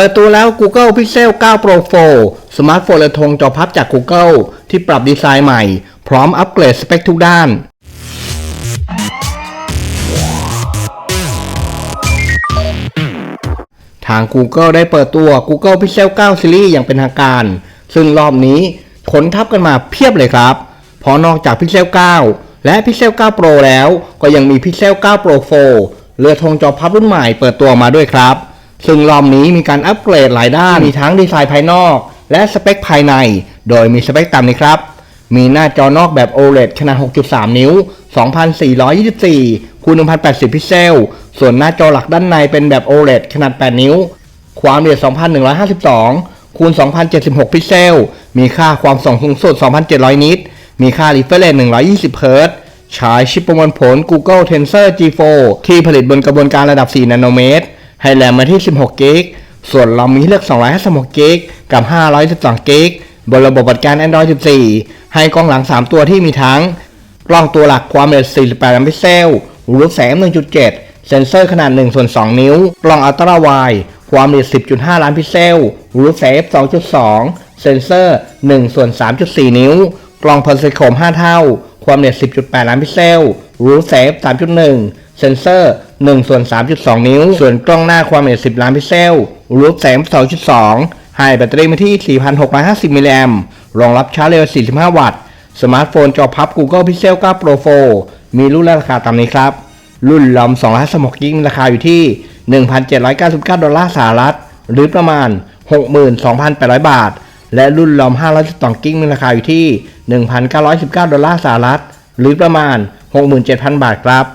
ปิดตัวแล้ว Google Pixel 9 Pro 4 สมาร์ทโฟนระทงจอพับจาก Google ที่ปรับดีไซน์ใหม่ พร้อมอัปเกรดสเปคทุกด้าน ทาง Google ได้เปิดตัว Google Pixel 9 Series อย่างเป็นทางการ ซึ่งรอบนี้ขนทับกันมาเพียบเลยครับ เพราะนอกจาก Pixel 9 และ Pixel 9 Pro แล้ว ก็ยังมี Pixel 9 Pro 4 เรือธงจอพับรุ่นใหม่เปิดตัวมาด้วยครับ ซึ่งรอบนี้มีการอัปเกรดหลายด้าน มีทั้งดีไซน์ภายนอก และสเปคภายใน โดยมีสเปคตามนี้ครับ มีหน้าจอนอกแบบ OLED ขนาด 6.3 นิ้ว 2424คูณ1080 พิกเซล ส่วนหน้าจอหลักด้านในเป็นแบบ OLED ขนาด 8 นิ้ว ความละเอียด 2152คูณ2076 พิกเซล มีค่าความส่องสูงสุด 2700 นิต มีค่า refresh rate 120เฮิรตใช้ชิปประมวลผล Google Tensor G4 ที่ผลิตบนกระบวนการระดับ 4 นาโนเมตร ให้แรมมาที่ 16 กิก ส่วนเรามีเลือก 256 กิก กับ 512 กิก บนระบบปฏิบัติการ Android 14 ให้กล้องหลัง 3 ตัวที่มีทั้ง กล้องตัวหลักความละเอียด48 ล้านพิกเซลรูปแสง 1.7 เซนเซอร์ขนาด 1 ส่วน 2 นิ้ว กล้องอัลตร้าไวด์ความละเอียด10.5 ล้านพิกเซลรูปแสง 2.2 เซนเซอร์ 1 ส่วน 3.4 นิ้ว กล้องเพอร์เซโคม 5 เท่า ความละเอียด10.8 ล้านพิกเซลรูปแสง 3.1 เซนเซอร์ 1ส่วน 3.2 นิ้ว ส่วนกล้องหน้าความละเอียด 10 ล้านพิกเซล รูปแสง 2.2ให้แบตเตอรี่มาที่ 4,650 มิลลิแอมรองรับชาร์จเร็ว 45 วัตต์ สมาร์ทโฟนจอพับ Google Pixel 9 Pro 4 มีรุ่นและราคาตามนี้ครับ รุ่นลอม256กิกราคาอยู่ที่ 1,799 ดอลลาร์สหรัฐ หรือประมาณ 62,800 บาท และรุ่นลอม512กิกมีราคาอยู่ที่ 1,919 ดอลลาร์สหรัฐ หรือประมาณ 67,000 บาทครับ